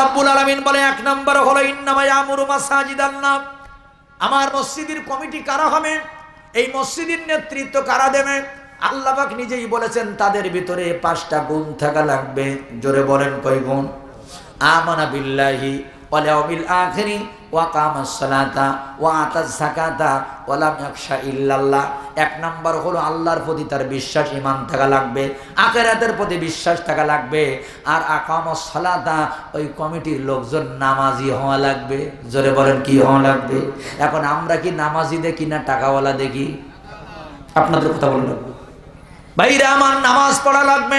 রাব্বুল আলামিন বলে, এক নম্বর হলো, ইন্নামা ইয়ামুরু মাসাজিদাল্লাহ আমার মসজিদের কমিটি কারা হবে? এই মসজিদের নেতৃত্ব কারা দেবে? আল্লাহ পাক নিজেই বলেছেন, তাদের ভিতরে পাঁচটা গুণ থাকা লাগবে। জোরে বলেন কয় গুণ? আমানা বিল্লাহি ওয়াল ইয়াউমিল আখিরি ওয়া কামাস সালাতা ওয়া আতাজ যাকাতা ওয়া লাম ইয়াখশা ইল্লাল্লাহ। এক নাম্বার হলো আল্লাহর প্রতি তার বিশ্বাস, ঈমান থাকা লাগবে। আখিরাতের প্রতি বিশ্বাস থাকা লাগবে। আর আকামাস সালাতা ওই কমিটির লোকজন নামাজি হওয়া লাগবে। জোরে বলেন কি হওয়া লাগবে? এখন আমরা কি নামাজি দেখি না টাকাওয়ালা দেখি? আপনাদের কথা বলুন ভাইরা, আমার নামাজ পড়া লাগবে।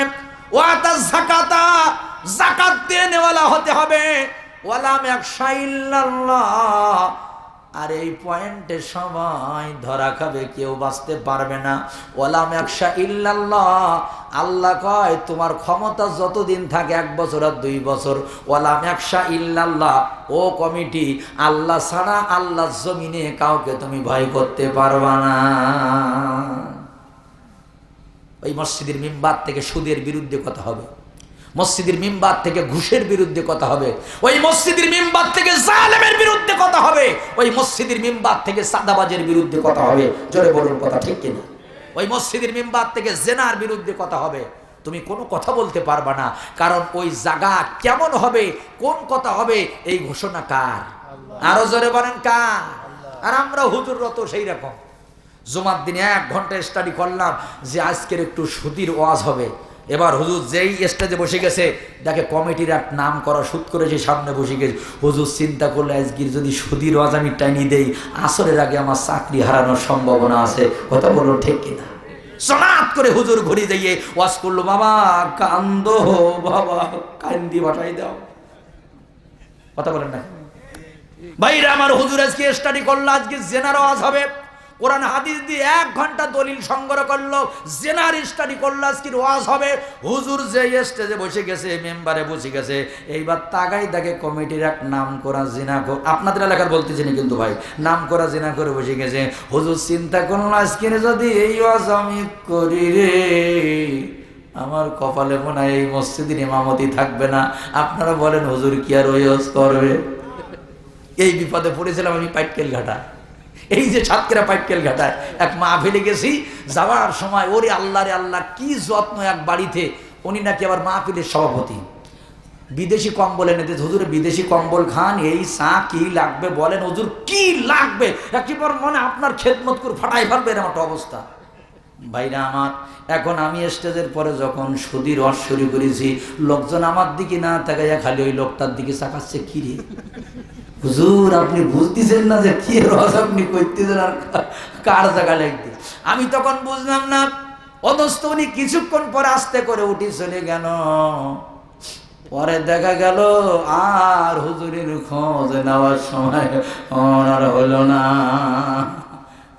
ওয়াতা জাকাতা জাকাত দিয়ে নেওয়ালা হতে হবে। আর এই পয়েন্টে সবাই ধরা খাবে, কেউ বাঁচতে পারবে না। ওয়ালাম একশা ইল্লাল্লাহ। আল্লাহ কয়, তোমার ক্ষমতা যতদিন থাকে, এক বছর আর দুই বছর। ওয়ালাম একশা ইল্লাল্লাহ। ও কমিটি, আল্লাহ ছাড়া আল্লাহ জমিনে কাউকে তুমি ভয় করতে পারবা না। ওই মসজিদের মিম্বার থেকে সুদের বিরুদ্ধে কথা হবে। মসজিদের মিম্বার থেকে ঘুষের বিরুদ্ধে কথা হবে। ওই মসজিদের মিম্বার থেকে জালেমের বিরুদ্ধে কথা হবে। ওই মসজিদের মিম্বার থেকে সাদাবাজের বিরুদ্ধে কথা হবে। জোরে বলুন কথা ঠিক কিনা? ওই মসজিদের মিম্বার থেকে জেনার বিরুদ্ধে কথা হবে। তুমি কোনো কথা বলতে পারবা না কারণ ওই জায়গা কেমন হবে কোন কথা হবে এই ঘোষণা কার? আরও জোরে বলেন কার? আর আমরা হুজুররত সেই রকম। জুমার দিনে এক ঘণ্টা স্টাডি করলাম যে আজকের একটু সুদীর ওয়াজ হবে। এবার হুজুর যেই স্টেজে বসে গেছে, দেখে কমিটির এক নাম করা সুদ করে যে সামনে বসে গেছে। হুজুর চিন্তা করলে আজকের যদি সুদীর ওয়াজ আমি টাইনি দেই, আসরের আগে আমার চাকরি হারানোর সম্ভাবনা আছে। কথা বলো ঠিক কিনা? সনাত করে হুজুর ঘুরি দিয়ে ওয়াজ করল, বাবা, কান্দ, বাবা, কান্দি বাটাই দাও। কথা বলেন না? ভাইরা, আমার হুজুর আজকে স্টাডি করল, আজকে জেনার ওয়াজ হবে। কোরআন হাদিস দিয়ে এক ঘণ্টা দলিল সংগ্রহ করল, জেনার স্টাডি করল, আজকের ওয়াজ হবে, হুজুর যে স্টেজে বসে গেছে, মেম্বারে বসে গেছে, এইবার তাগাই তাকে কমিটির এক নাম করা জিনা আপনাদের এলাকার বলতেছি না কিন্তু ভাই নাম করা জিনা করে বসে গেছে, হুজুর চিন্তা করল, আজকের যদি এই ওয়াজ আমি করি রে, আমার কপালে মনে হয় এই মসজিদের ইমামতি থাকবে না, আপনারা বলেন হুজুর কি আর ওই করবে? এই বিপদে পড়েছিলাম আমি পাইটকেল ঘাটা এই যে সাতকেরা পাইটকেল ঘাটায়, এক মা ফেলে গেছি, যাওয়ার সময় ওরে আল্লাহ রে আল্লাহ, কি যত্ন এক বাড়িতে, উনি নাকি আবার মা মাহফিলের সভাপতি। বিদেশি কম্বল এনে হুজুর বিদেশি কম্বল খান, এই চা কি লাগবে বলেন, হজুর, কি লাগবে? একেবারে মনে আপনার খেদমত করে ফাটাই ফেলবে এরকম একটা অবস্থা। ভাইরা আমার, এখন আমি স্টেজের পরে যখন সুদীর রস শুরু করেছি, লোকজন আমার দিকে না তাকাইয়া খালি ওই লোকটার দিকে চাকাচ্ছে কি রে? হুজুর, আপনি বুঝতেছেন না যে কি রস আপনি করতেছেন আর কার জায়গা লাগতে আমি তখন বুঝলাম না অথচ উনি কিছুক্ষণ পরে আস্তে করে উঠি চলে গেল। পরে দেখা গেল, আর হুজুরের খোঁজ নেওয়ার সময় আর হলো না।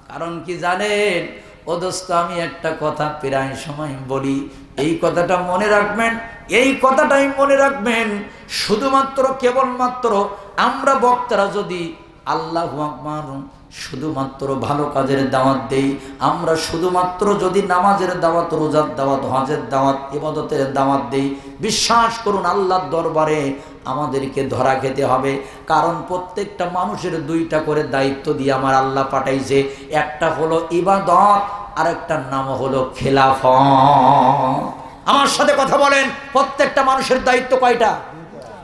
কারণ কি জানেন অদস্ত আমি একটা কথা প্রায় সময় বলি। এই কথাটা মনে রাখবেন, এই কথাটাই মনে রাখবেন। শুধুমাত্র, কেবলমাত্র আমরা বক্তারা যদি আল্লাহ আকবার শুধুমাত্র ভালো কাজের দাওয়াত দেই। আমরা শুধুমাত্র যদি নামাজের দাওয়াত, রোজার দাওয়াত, হজের দাওয়াত, ইবাদতের দাওয়াত দেই, বিশ্বাস করুন আল্লাহর দরবারে আমাদেরকে ধরা খেতে হবে। কারণ প্রত্যেকটা মানুষের দুইটা করে দায়িত্ব দিয়ে আমার আল্লাহ পাঠাইছে। একটা হলো ইবাদত আর একটার নাম হলো খেলাফ আমার সাথে কথা বলেন, প্রত্যেকটা মানুষের দায়িত্ব কয়টা?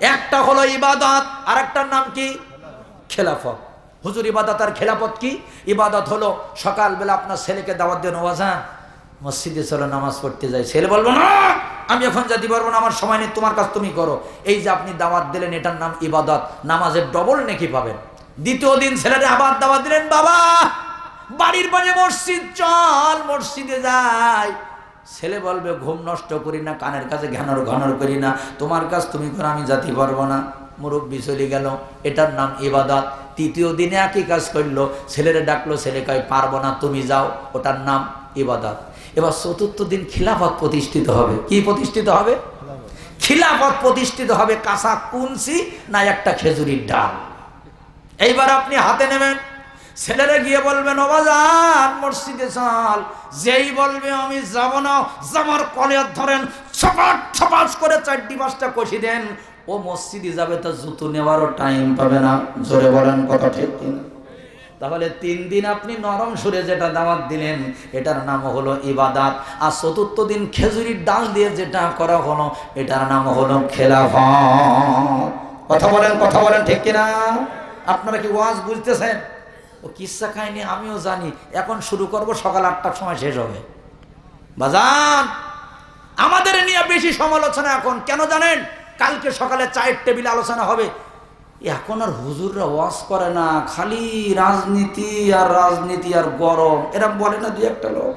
একটা হলো ইবাদত আর একটার নাম কি? খেলাফত। হুজুর ইবাদত আর খেলাপত কি? ইবাদত হলো সকালবেলা আপনার ছেলেকে দাওয়াত দিয়ে নওয়াজা মসজিদে চলো, নামাজ পড়তে যাই। ছেলে বলব না, আমি এখন যেতে পারব না, আমার সময় নেই, তোমার কাজ তুমি করো। এই যে আপনি দাওয়াত দিলেন, এটার নাম ইবাদত। নামাজের ডবল নেকি পাবেন। দ্বিতীয় দিন ছেলেরে আবার দাওয়াত দিলেন, বাবা, বাড়ির পাশে মসজিদ, চল, মসজিদে যাই। ছেলে বলবে, ঘুম নষ্ট করি না, কানের কাছে ঘ্যানর ঘনর করি না, তোমার কাজ তুমি করো, আমি জাতি পারব না। মুরব্বী চলে গেল। এটার নাম ইবাদত। তৃতীয় দিনে একই কাজ করল। ছেলেরে ডাকলো, ছেলে কয়, পারব না, তুমি যাও। ওটার নাম ইবাদত। এবার চতুর্থ দিন খিলাফত প্রতিষ্ঠিত হবে। কি প্রতিষ্ঠিত হবে? খিলাফত প্রতিষ্ঠিত হবে কাঁচা কুনসি না একটা খেজুরির ডাল। এইবার আপনি হাতে নেবেন। ছেলেরা গিয়ে বলবেন অবাজান মসজিদে চাল। যেই বলবে, আমি যাব না। জামার কলে ধরেন ছপাট ছপাস করে চারটি পাঁচটা কষি দেন। ও মসজিদে যাবে তো জুতো নেওয়ারও টাইম পাবে না। জোরে বলেন কথা ঠিক তাহলে তিন দিন আপনি নরম সুরে যেটা দাওয়াত দিলেন, এটার নাম হলো ইবাদাত। আর চতুর্থ দিন খেজুরির ডাল দিয়ে যেটা করা হলো, এটার নাম হলো খেলাফত। কথা বলেন কথা বলেন ঠিক কিনা? আপনারা কি ওয়াজ বুঝতেছেন? ও কিসা খাইনি আমিও জানি। এখন শুরু করব, সকাল আটটার সময় শেষ হবে। বাজান, আমাদের নিয়ে বেশি সমালোচনা এখন, কেন জানেন? কালকে সকালে চায়ের টেবিলে আলোচনা হবে। এখন আর হুজুররা ওয়াজ করে না, খালি রাজনীতি আর রাজনীতি আর গরম। এরা বলে না দুই একটা লোক।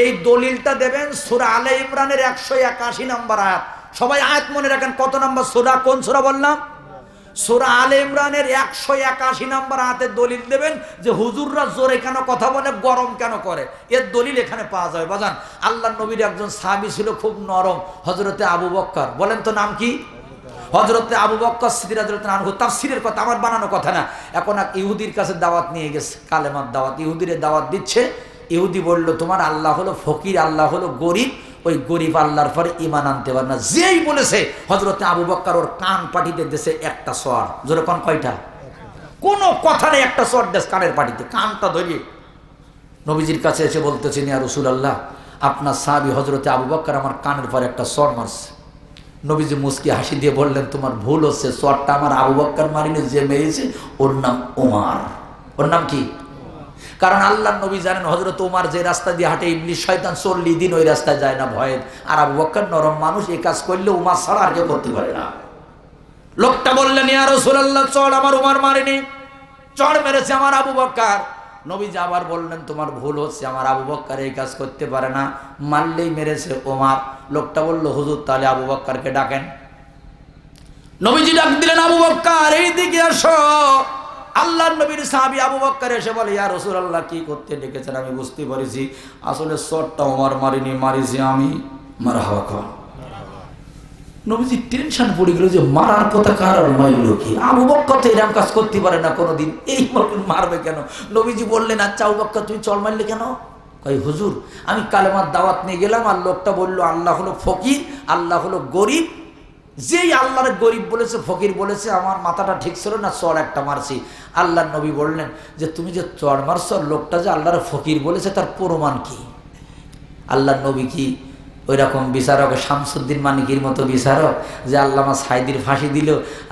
এই দলিলটা দেবেন সুরা আলে ইমরানের একশো একাশি নম্বর আয়াত। সবাই আয়াত মনে রাখেন, কত নম্বর সুরা? কোন সুরা বললাম? সুরা আলে ইমরানের একশো একাশি নম্বর হাতের দলিল দেবেন যে হুজুররা জোরে কেন কথা বলে, গরম কেন করে? এর দলিল এখানে পাওয়া যাবে। বাজান আল্লাহ নবীর একজন সাহাবি ছিল খুব নরম হজরতে আবু বক্কর। বলেন তো নাম কি? হজরতে আবু বক্কর সিরাজ আনহু। তাফসিরের কথা, আমার বানানো কথা না। এখন এক ইহুদির কাছে দাওয়াত নিয়ে গেছে, কালেমার দাওয়াত। ইহুদির দাওয়াত দিচ্ছে, ইহুদি বলল, তোমার আল্লাহ হলো ফকির, আল্লাহ হলো গরিব ওই গরিব আল্লাহর পরে ইমান আনতে পারে না। যেই বলেছে হজরতে আবু বক্কর ওর কান পাটিতে দেশে একটা স্বর। জোরে কোন কয়টা? কোনো কথা নেই, একটা স্বর দেশ কানের পাটিতে। কানটা ধরিয়ে। নবীজির কাছে এসে বলতেছেন, ইয়া রসুল আল্লাহ আপনার সাহাবি হজরতে আবু বক্কর আমার কানের পরে একটা স্বর মারছে। নবীজি মুসকি হাসি দিয়ে বললেন, তোমার ভুল হচ্ছে, স্বরটা আমার আবু বক্কর মারিনি, যে মেরেছে, ওর নাম ওমার। ওর নাম কি? কারণ আল্লাহ নবী জানেন হজরত ওমার যে রাস্তা দিয়ে হাঁটে ইবলিশ শয়তান চল্লিশ দিন ওই রাস্তায় যায় না ভয়ে আর আবু বক্কর নরম মানুষ এই কাজ করলে উমার ছাড়া আর কেউ করতে পারে না। লোকটা বললেন, ইয়া রাসূলুল্লাহ, চড়, আমার উমার মারেনি। চড় মেরেছে আমার আবু বক্কর। নবীজি আবার বললেন, তোমার ভুল হচ্ছে, আমার আবু বক্কর এই কাজ করতে পারে না, মারলেই মেরেছে ওমার লোকটা বলল, হুজুর, তাহলে আবু বক্করকে ডাকেন। নবীজি ডাক দিলেন, আবু বক্কর, এইদিকে আসো। আল্লাহ নবীর সাহাবি আবু বক্কর এসে বলে, ইয়া রসুল আল্লাহ কি করতে ডেকেছেন? আমি বুঝতে পারিছি। আসলে শটটা ওমার মারিনি, মারিছি আমি। মারা হওয়া খাওয়া নবীজি টেনশন পড়ে গেল যে মারার কথা কার আর মারল কি আবু বক্কর তো এরকম কাজ করতে পারে না কোনোদিন। এই মারবে কেন? নবীজি বললেন আচ্ছা আবু বক্কর, তুমি চল মারলে কেন? কই হুজুর, আমি কালেমার দাওয়াত নিয়ে গেলাম আর লোকটা বলল, আল্লাহ হলো ফকির, আল্লাহ হলো গরিব যেই আল্লাহর গরিব বলেছে, ফকির বলেছে, আমার মাথাটা ঠিক ছিল না চড় একটা মারছি। আল্লাহ নবী বললেন যে, তুমি যে চড় মারছ, লোকটা যে আল্লাহর ফকির বলেছে, তার প্রমাণ কি? আল্লাহ নবী কি ওই রকম বিচারক, শামসুদ্দিন মানিকির মতো বিচারক, যে আল্লামা সাইদির ফাঁসি দিল,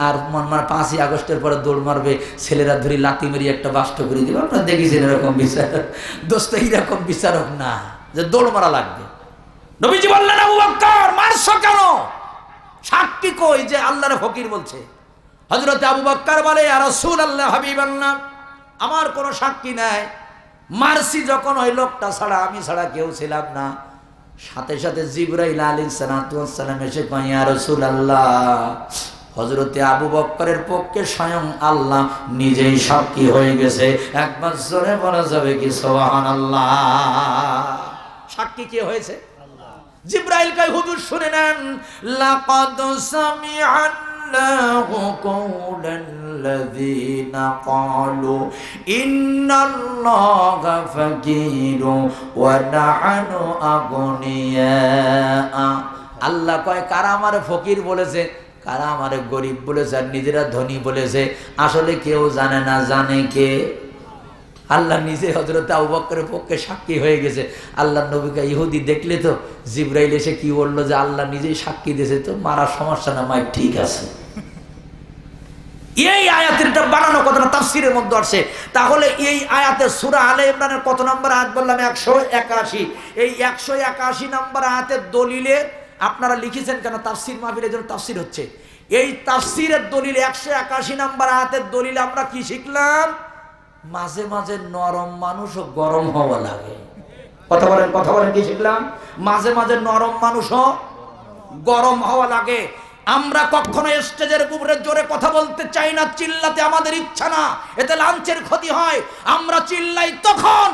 আর মনমার পাঁচই আগস্টের পরে দৌড় মারবে, ছেলেরা ধরে লাতি মেরিয়ে একটা বাষ্ট করে দিল আপনারা দেখেছেন এরকম বিচারক। দোস্ত, এইরকম বিচারক না, যে দৌড় মারা লাগবে। নবীজি বললেন মারছ কেন? সাক্ষী কই যে আল্লাহর ফকির বলছে? হজরত আবু বক্কর বলে আর রসুল আল্লাহ হাবিব আল্লাহ আমার কোনো সাক্ষী নাই। মারসি যখন ওই লোকটা ছাড়া, আমি ছাড়া কেউ ছিলাম না। সাথে সাথে জিব্রাইল আলী সালাম এসে কইয়া রসুল আল্লাহ হজরতে আবু বক্করের পক্ষে স্বয়ং আল্লাহ নিজেই সাক্ষী হয়ে গেছে। একবার জোরে বলা যাবে কি সোহান আল্লাহ সাক্ষী কে হয়েছে? জিব্রাইল কয়, হুজুর শুনে নেন, লাকাদ সামিআল্লাহু কাওলাল্লাযীনা ক্বালু, ইন্নাল্লাহা ফাকীরু ওয়া নাহনু আগনিয়া আল্লাহ কয়, কারা আমারে ফকির বলেছে, কারা আমারে গরিব বলেছে আর নিজেরা ধনী বলেছে, আসলে কেউ জানে না, জানে কে? আল্লাহ নিজে হজরত আবু বক্করের পক্ষে সাক্ষী হয়ে গেছে। আল্লাহ নবীকে ইহুদি দেখলে তো জিব্রাইল এসে কি বলল যে আল্লাহ নিজেই সাক্ষী দিয়েছে, তো মারার সমস্যা না মাই ঠিক আছে। এই আয়াতের এটা বানানো কথাটা তাফসিরের মধ্যে আসছে। তাহলে এই আয়াতের সুরা আলে ইমরানের কত নম্বর আয়াত বললাম? একশো একাশি। এই একশো একাশি নম্বর আয়াতের দলিলে আপনারা লিখেছেন কেন? তাফসির মাহফিলের জন্য তাফসির হচ্ছে। এই তাফসিরের দলিল একশো একাশি নম্বর আয়াতের দলিলে আমরা কি শিখলাম? মাঝে মাঝে নরম মানুষও গরম হওয়া লাগে। কথা বলেন কথা বলেন, কি শিখলাম? মাঝে মাঝে নরম মানুষও গরম হওয়া লাগে। আমরা কখনো স্টেজের উপরে জোরে কথা বলতে চাই না, চিল্লাতে আমাদের ইচ্ছা না, এতে লাঞ্চের ক্ষতি হয়। আমরা চিল্লাই তখন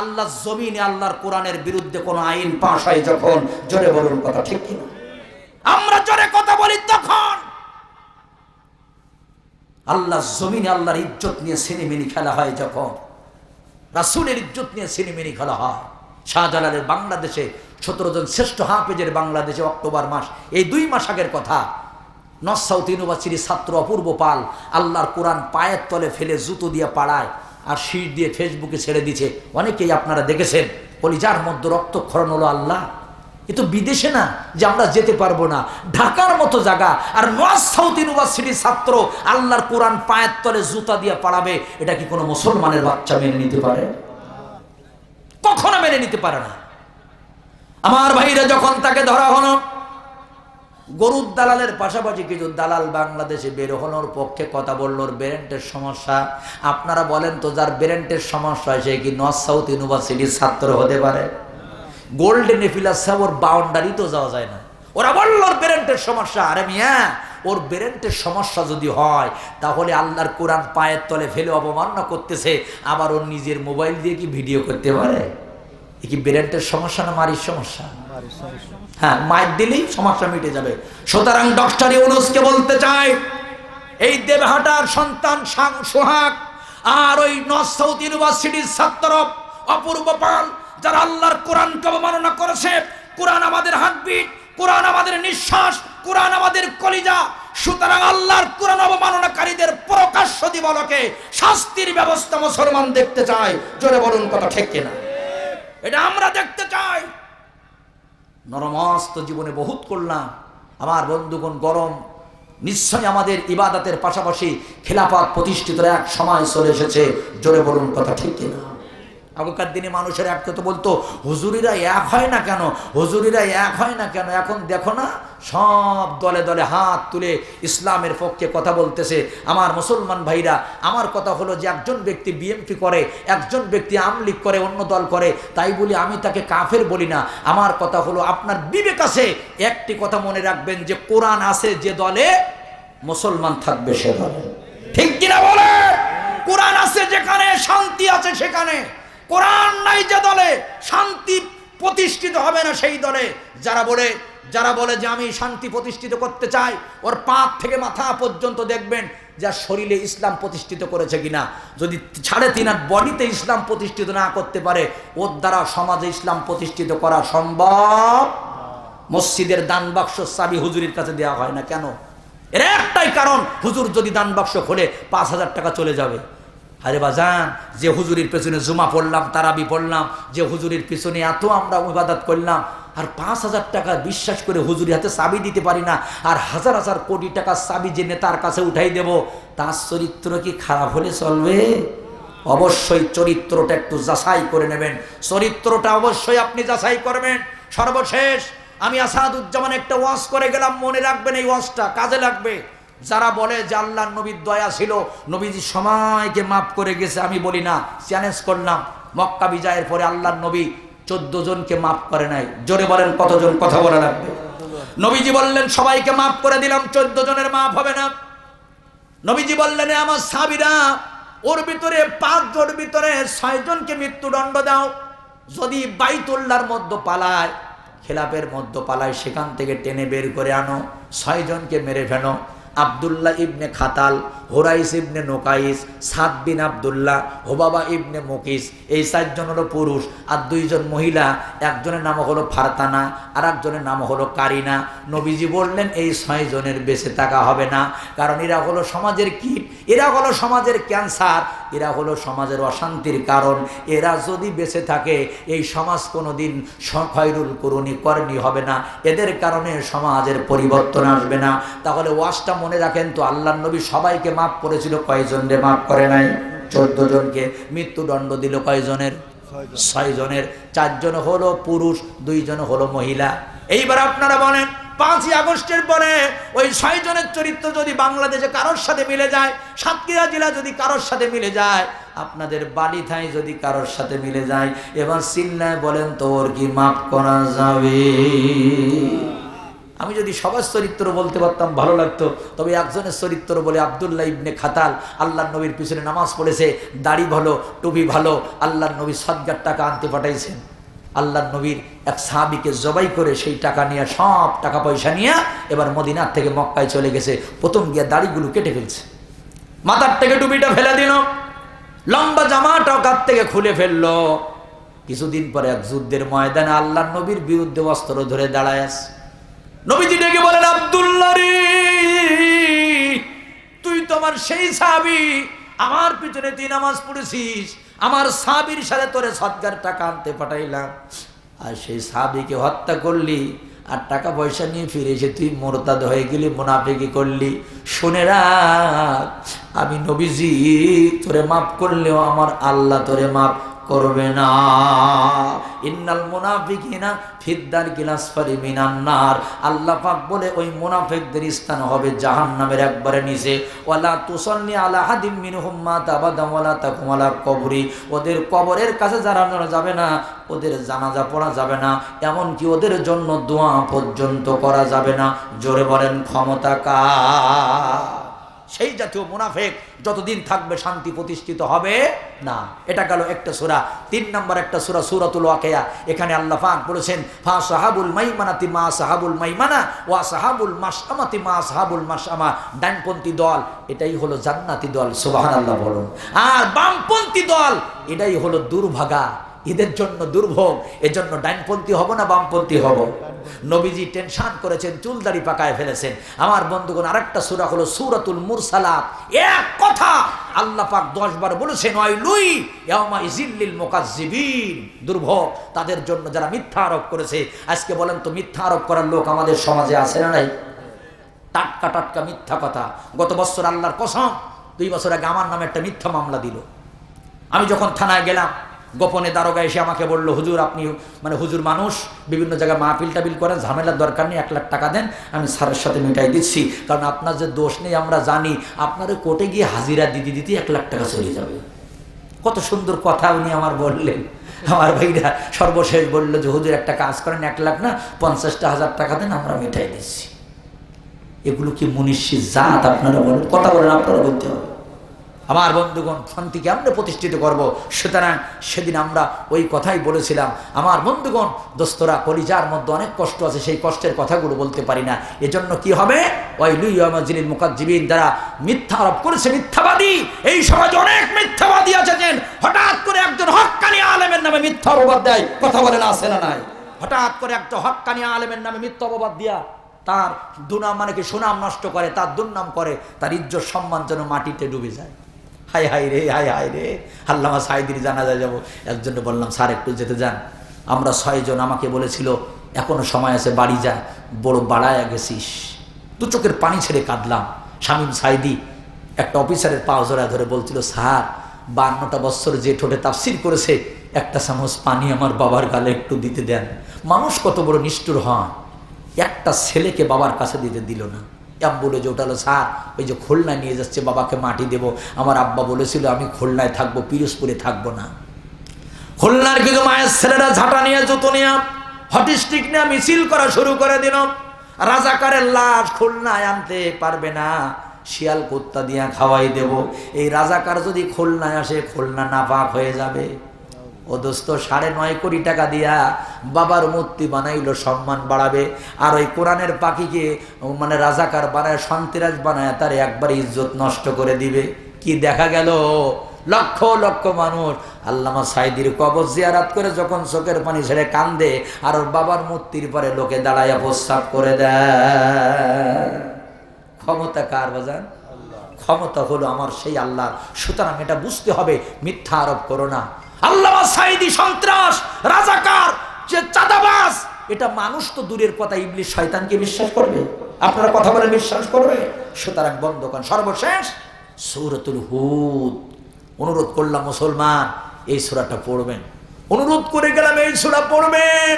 আল্লাহ জমিনে, আল্লাহর কোরআনের বিরুদ্ধে কোনো আইন পাশ হয় যখন? জোরে বলুন কথা, ঠিক কিনা? আমরা জোরে কথা বলি তখন। আল্লাহ জমিনে আল্লাহর ইজ্জত নিয়ে সিনেমিনি খেলা হয় যখন। রাসুলের ইজ্জত নিয়ে সিনেমিনি খেলা হয়। শাহজালালের বাংলাদেশে সতেরো জন শ্রেষ্ঠ হাফেজের বাংলাদেশে অক্টোবর মাস, এই দুই মাস আগের কথা। নর্থ সাউথ ইউনিভার্সিটির ছাত্র অপূর্ব পাল আল্লাহর কোরআন পায়ের তলে ফেলে জুতো দিয়ে পাড়ায় আর শীষ দিয়ে ফেসবুকে ছেড়ে দিছে অনেকেই আপনারা দেখেছেন, কলিজার মধ্যে রক্তক্ষরণ হলো আল্লাহ। এ তো বিদেশে না যে আমরা যেতে পারব না। ঢাকার মতো জায়গা। আর নর্থ সাউথ ইউনিভার্সিটির ছাত্র আল্লাহর কোরআন পায়ের তলে জুতা দিয়ে পাড়াবে এটা কি কোনো মুসলমানের বাচ্চা মেনে নিতে পারে? কখনো মেনে নিতে পারে না। আমার ভাইরা যখন তাকে ধরা হলো, গরুর দালালের পাশাপাশি কিছু দালাল বাংলাদেশে বের হলোর পক্ষে কথা বলল বেরেন্টের সমস্যা। আপনারা বলেন তো, যার বেরেন্টের সমস্যা সে কি নর্থ সাউথ ইউনিভার্সিটির ছাত্র হতে পারে? গোল্ডেন এফিলাস ওর বাউন্ডারি তো যাওয়া যায় না। ওরা বলল, ওর বেরেন্টের সমস্যা। আরে মিয়া, ওর বেরেন্টের সমস্যা যদি হয়, তাহলে আল্লাহর কোরআন পায়ের তলে ফেলে অবমাননা করতেছে। আবার ওর নিজের মোবাইল দিয়ে কি ভিডিও করতে পারে? এ কি বেরেন্টের সমস্যা না মারির সমস্যা? হ্যাঁ মায়ের দিলেই সমস্যা মিটে যাবে। সুতরাং ডক্টর ইউনুসকে বলতে চাই, এই দেবহাটার সন্তান সোহাগ আর ওই নর্থ সাউথ ইউনিভার্সিটির ছাত্র অপূর্ব পাল যারা আল্লাহর কোরআনকে অবমাননা করেছে, কোরআন আমাদের হার্টবিট কোরআন আমাদের নিঃশ্বাস, কোরআন আমাদের কলিজা, সুতরাং আল্লাহর কোরআন অবমাননাকারীদের প্রকাশ্য দিবলকে শাস্তির ব্যবস্থা মুসলমান দেখতে চায়। জোরে বলুন কথা ঠিক কিনা? এটা আমরা দেখতে চাই। নরমস্ত জীবনে বহুত করলাম আমার বন্ধুগণ, গরম। নিশ্চয় আমাদের ইবাদতের পাশাপাশি খেলাফত প্রতিষ্ঠিত এক সময় চলে এসেছে। জোরে বলুন কথা ঠিক কিনা? আগেকার দিনে মানুষের এক তো বলতো, হুজুরিরা এক হয় না কেন? হুজুরিরা এক হয় না কেন? এখন দেখো না, সব দলে দলে হাত তুলে ইসলামের পক্ষে কথা বলতেছে। আমার মুসলমান ভাইরা, আমার কথা হলো যে একজন ব্যক্তি বিএমপি করে, একজন ব্যক্তি আমলিগ করে, অন্য দল করে, তাই বলি আমি তাকে কাফের বলি না। আমার কথা হলো আপনার বিবেক আছে। একটি কথা মনে রাখবেন যে কোরআন আছে যে দলে মুসলমান থাকবে সে দলে। ঠিক কিনা বলে কোরআন আছে যেখানে, শান্তি আছে সেখানে। কোরআন নাই যে দলে, শান্তি প্রতিষ্ঠিত হবে না সেই দলে। যারা বলে যারা বলে যে আমি শান্তি প্রতিষ্ঠিত করতে চাই, ওর পাঁচ থেকে মাথা পর্যন্ত দেখবেন যা শরীরে ইসলাম প্রতিষ্ঠিত করেছে কিনা। যদি সাড়ে তিন হাত বডিতে ইসলাম প্রতিষ্ঠিত না করতে পারে, ওর দ্বারা সমাজে ইসলাম প্রতিষ্ঠিত করা সম্ভব? মসজিদের দান বাক্স চাবি হুজুরির কাছে দেওয়া হয় না কেন? এর একটাই কারণ, হুজুর যদি দান বাক্স খোলে, পাঁচ হাজার টাকা চলে যাবে। আরে বাজান, যে হুজুরির পেছনে জুমা পড়লাম, তারাবি পড়লাম, যে হুজুরির পেছনে এত আমরা ইবাদত করলাম, আর পাঁচ হাজার টাকা বিশ্বাস করে হুজুরি হাতে চাবি দিতে পারি না, আর হাজার হাজার কোটি টাকা চাবি যে নেতার কাছে উঠাই দেব, তার চরিত্র কি খারাপ হলে চলবে? অবশ্যই চরিত্রটা একটু যাচাই করে নেবেন। চরিত্রটা অবশ্যই আপনি যাচাই করবেন। সর্বশেষ, আমি আসাদুজ্জামান একটা ওয়াশ করে গেলাম, মনে রাখবেন এই ওয়াশটা কাজে লাগবে। যারা বলে যে আল্লাহ নবীর দয়া ছিল, নবীজি সময়কে মাফ করে গেছে, আমি বলি না চ্যালেঞ্জ করলাম। মক্কা বিজয়ের পরে আল্লাহর নবী চোদ্দ জনকে মাফ করে নাই। জোরে বলেন, কতজন কথা বলা লাগবে? নবীজি বললেন, সবাইকে মাফ করে দিলাম, চোদ্দ জনের মাফ হবে না। নবীজি বললেন আমার সাবিরা ওর ভিতরে পাঁচ জন ভিতরে ছয়জনকে মৃত্যুদণ্ড দাও। যদি বাইতুল্লার মধ্যে পালায়, খেলাপের মধ্য পালায়, সেখান থেকে টেনে বের করে আনো ছয়জনকে মেরে ফেনো আবদুল্লাহ ইবনে খাতাল হোরাইস ইবনে নোকাইস সাদ বিন আবদুল্লাহ, হোবাবা ইবনে মুকিস, এই চারজন হলো পুরুষ আর দুইজন মহিলা, একজনের নাম হলো ফারতানা আর একজনের নাম হলো কারিনা। নবীজি বললেন, এই ছয়জনের বেঁচে থাকা হবে না, কারণ এরা হলো সমাজের কীট, এরা হলো সমাজের ক্যান্সার, এরা হলো সমাজের অশান্তির কারণ। এরা যদি বেঁচে থাকে, এই সমাজ কোনো দিন খয়রুল করুনি করণী হবে না। এদের কারণে সমাজের পরিবর্তন আসবে না। তাহলে ওয়াজটা মনে রাখেন তো আল্লাহ নবী সবাইকে মাফ করেছিল কয়জন রে মাফ করে নাই? চোদ্দ জনকে। মৃত্যুদণ্ড দিল কয়জনের? ছয় জনের চারজন হলো পুরুষ, দুইজন হলো মহিলা। এইবার আপনারা বলেন, পাঁচই আগস্টের পরে ওই ছয় জনের চরিত্র যদি বাংলাদেশে কারোর সাথে মিলে যায়, সাতক্ষীরা জেলা যদি কারোর সাথে মিলে যায়, আপনাদের বালিথাই যদি কারোর সাথে মিলে যায়, এবার চিল্লায় বলেন তো ওর কি মাফ করা যাবে? আমি যদি সবার চরিত্র বলতে পারতাম, ভালো লাগতো। তবে একজনের চরিত্র বলে আবদুল্লাহ ইবনে খাতাল আল্লাহ নবীর পিছনে নামাজ পড়েছে, দাড়ি ভালো, টুপি ভালো আল্লাহ নবী সদগার টাকা আনতে পাঠাইছেন। আল্লাহ নবীর এক সাহাবিকে জবাই করে সেই টাকা নিয়ে, সব টাকা পয়সা নিয়ে এবার মদিনার থেকে মক্কায় চলে গেছে। প্রথম গিয়ে দাড়িগুলো কেটে ফেলছে। মাথার থেকে টুপিটা ফেলে দিল। লম্বা জামাটাও কাত থেকে খুলে ফেলল। কিছুদিন পরে এক যুদ্ধের ময়দানে আল্লাহ নবীর বিরুদ্ধে অস্ত্র ধরে দাঁড়ায় আছে। নবীজি ডেকে বলেন, আব্দুল্লাহ তুই তো আমার সেই সাবি আমার পিছনে তুই নামাজ পড়েছিস, আমার সাবির সাথে তোরে সৎকার টাকা আনতে পাঠাইলাম। আর সেই সাবিকে হত্যা করলি আর টাকা পয়সা নিয়ে ফিরে এসে তুই মোরতাদ হয়ে গেলি, মোনাফেকি করলি। শুনে রাখ, আমি নবীজি তোরে মাফ করলেও আমার আল্লাহ তোরে মাফ করবে না। ইন্নাল মুনাফিকিনা ফিদ্দার গিলাসফারি মিনান্নার। আল্লাহ পাক বলে, ওই মুনাফিকদের স্থান হবে জাহান্নামের একবারে নিচে। ওয়ালা তুসাল্লি আলা হাদিম মিনহুম মা তাবাদাম ওয়ালা তাকুম আলা কবরি। ওদের কবরের কাছে জানানো যাবে না, ওদের জানাজা পড়া যাবে না, এমনকি ওদের জন্য দোয়া পর্যন্ত করা যাবে না। জোরে বলেন, ক্ষমতা কা সেই জাতীয় মুনাফেক যতদিন থাকবে শান্তি প্রতিষ্ঠিত হবে না। এটা গেল একটা সুরা। তিন নম্বর একটা সুরা, সুরাতুল ওয়াকেয়া। এখানে আল্লাহ পাক বলেছেন, ফা সাহাবুল মাইমানাতি মা সাহাবুল মাইমানা ওয়া সাহাবুল মাসামাতি মা সাহাবুল মাসামা ডানপন্থী দল, এটাই হলো জান্নাতি দল সুবাহ সুবহানাল্লাহ বলুন। আর বামপন্থী দল, এটাই হলো দুর্ভাগা। এদের জন্য দুর্ভোগ, এজন্য ডাইনপন্থী হব না বামপন্থী হব? নবীজি টেনশান করেছেন, চুলদাড়ি পাকায় ফেলেছেন। আমার বন্ধুগণ, আরেকটা সূরা হলো সূরাতুল মুরসালাত। এক কথা আল্লাহ পাক 10 বার বলেছেন লুই ইয়াউমা ইজিল্লিল মুকাজ্জিবিন দুর্ভোগ, তাদের জন্য যারা মিথ্যা আরোপ করেছে, আজকে বলেন তো, মিথ্যা আরোপ করার লোক আমাদের সমাজে আছে না নাই? টাটকা টাটকা মিথ্যা কথা। গত বছর আল্লাহর কসম, দুই বছর আগে আমার নামে একটা মিথ্যা মামলা দিল। আমি যখন থানায় গেলাম গোপনে দারোগা এসে আমাকে বলল, হুজুর, আপনি মানে হুজুর মানুষ, বিভিন্ন জায়গায় মাহফিল টাবিল করেন, ঝামেলার দরকার নেই, এক লাখ টাকা দেন, আমি স্যারের সাথে মিটাই দিচ্ছি। কারণ আপনার যে দোষ নেই, আমরা জানি, আপনার কোর্টে গিয়ে হাজিরা দিতে দিতে এক লাখ টাকা চলে যাবে। কত সুন্দর কথা উনি আমার বললেন। আমার ভাইরা সর্বশেষ বলল যে, হুজুর, একটা কাজ করেন, এক লাখ না, পঞ্চাশটা হাজার টাকা দেন, আমরা মিটাই দিচ্ছি। এগুলো কি মনীষী জাত, আপনারা বলেন? কথা বলেন, আপনারা বলতে হবে। আমার বন্ধুগণ শান্তি কেমনে প্রতিষ্ঠিত করব। সুতরাং সেদিন আমরা ওই কথাই বলেছিলাম। আমার বন্ধুগণ, দোস্তরা, কলিজার মধ্যে অনেক কষ্ট আছে, সেই কষ্টের কথাগুলো বলতে পারি না। এজন্য কি হবে? ওই লুইজিল মুকাজ্জিবিন যারা মিথ্যা আরোপ করেছে, মিথ্যাবাদী। এই সমাজে অনেক মিথ্যাবাদী আছেন। হঠাৎ করে একজন হক্কানি আলেমের নামে মিথ্যা অপবাদ দেয়। কথা বলেন আসে না নাই? হঠাৎ করে একটা হক্কানি আলেমের নামে মিথ্যা অপবাদ দিয়া তার দুনাম মানে কি সুনাম নষ্ট করে, তার দুর্নাম করে, তার ইজ্জত সম্মান যেন মাটিতে ডুবে যায়। হাই হাই রে, হাই হাই রে। আল্লামা জানা যায় যাব। একজনে বললাম, স্যার, একটু যেতে যান। আমরা ছয়জন আমাকে বলেছিল, এখনও সময় আছে, বাড়ি যা। বড় বাড়ায় গেছিস। দু চোখের পানি ছেড়ে কাঁদলাম। শামীম সাইদি একটা অফিসারের পা জোড়া ধরে বলছিল, স্যার, বান্নটা বৎসর যে ঠোঁটে তাফসির করেছে। একটা চামচ পানি আমার বাবার গালে একটু দিতে দেন। মানুষ কত বড় নিষ্ঠুর হন। একটা ছেলেকে বাবার কাছে দিতে দিল না। অ্যাম্বুলেন্স ওঠালো স্যার, ওই যে খুলনায় নিয়ে যাচ্ছে বাবাকে মাটি দেব। আমার আব্বা বলেছিল, আমি খুলনায় থাকব, পিরোজপুরে থাকব না। খুলনার কিছু মায়ের ছেলেরা ঝাঁটা নিয়ে, জুতো নিয়ে, হটিস্টিক নিয়ে, মিছিল করা শুরু করে দিল। রাজাকারের লাশ খুলনায় আনতে পারবে না। শিয়াল কুত্তা দিয়া খাওয়াই দেব। এই রাজাকার যদি খুলনায় আসে, খুলনা নাপাক হয়ে যাবে। ও দোস্ত, সাড়ে নয় কোটি টাকা দিয়া বাবার মূর্তি বানাইলো, সম্মান বাড়াবে। আর ওই কোরআনের পাখিকে মানে রাজাকার বানায়, সন্ত্রাস বানায়, তার একবার ইজ্জত নষ্ট করে দিবে। কি দেখা গেল? লক্ষ লক্ষ মানুষ। আল্লামা সাইদির কবর জিয়ারাত করে যখন চোখের পানি ছেড়ে কান্দে, আর ওর বাবার মূর্তির পরে লোকে দাঁড়াইয়া প্রস্তাব করে দেয়। ক্ষমতা কার বাজান? ক্ষমতা হলো আমার সেই আল্লাহ সুতরাং এটা বুঝতে হবে, মিথ্যা আরোপ করো না। অনুরোধ করলাম মুসলমান, এই সুরাটা পড়বেন। অনুরোধ করে গেলাম, এই সুরা পড়বেন।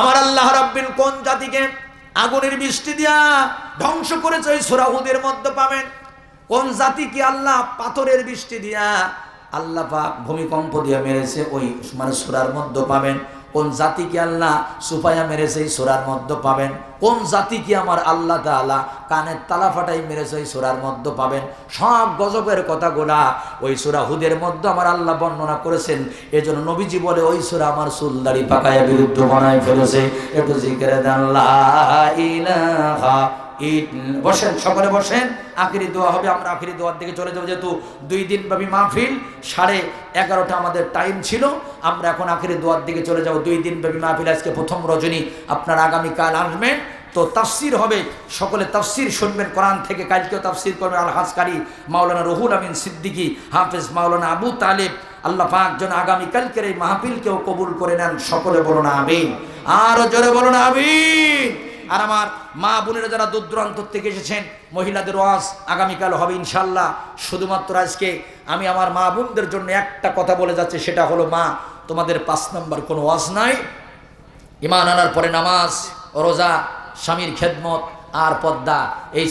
আমার আল্লাহ রাব্বিন কোন জাতিকে আগুনের বৃষ্টি দিয়া ধ্বংস করেছে, এই সুরা হুদের মধ্যে পাবেন। কোন জাতিকে আল্লাহ পাথরের বৃষ্টি দিয়া আল্লাহ পাক ভূমিকম্প দিয়ে মেরেছে ওই মানে সুরার মধ্যে পাবেন। কোন জাতিকে আল্লাহ সুপায়া মেরেছে এই সুরার মধ্যে পাবেন। কোন জাতিকে আমার আল্লাহ তাআলা কানের তালা ফাটাই মেরেছে ওই সুরার মধ্যে পাবেন। সব গজবের কথাগুলা ওই সুরা হুদের মধ্যে আমার আল্লাহ বর্ণনা করেছেন। এজন্য নবীজি বলে, ওই সুরা আমার সুলদারি পাকায় বিরুদ্ধ বানায় ফেলেছে। একটু জিজ্ঞেস দেন বসেন, সকলে বসেন, আখিরি দোয়া হবে, আমরা আখিরি দোয়ার দিকে চলে যাব। যেহেতু দুই দিন ব্যাপী মাহফিল, সাড়ে এগারোটা আমাদের টাইম ছিল, আমরা এখন আখিরি দোয়ার দিকে চলে যাব। দুই দিন ব্যাপী মাহফিল, আজকে প্রথম রজনী, আপনার আগামীকাল আসবেন। তো তাফসির হবে, সকলে তাফসির শুনবেন, কোরআন থেকে কালকেও তাফসির করবেন। আল হাসকারি মাওলানা রহুল আমিন সিদ্দিকী, হাফেজ মাওলানা আবু তালেব, আল্লাহ পাক যেন আগামীকালকের এই মাহফিলকেও কবুল করে নেন। সকলে বলো না আমিন। আরও জোরে বলো না আমিন। আর আমার মা বোনেরা যারা দূর দূরান্ত থেকে এসেছেন, মহিলাদের ওয়াজ আগামীকাল হবে ইনশাল্লাহ শুধুমাত্র আজকে আমি আমার মা বোনদের জন্য একটা কথা বলে যাচ্ছি, সেটা হলো, মা, তোমাদের পাঁচ নম্বর কোনো ওয়াজ নাই? ইমান আনার পরে নামাজ, রোজা, স্বামীর খেদমত আর পদ্মা, এই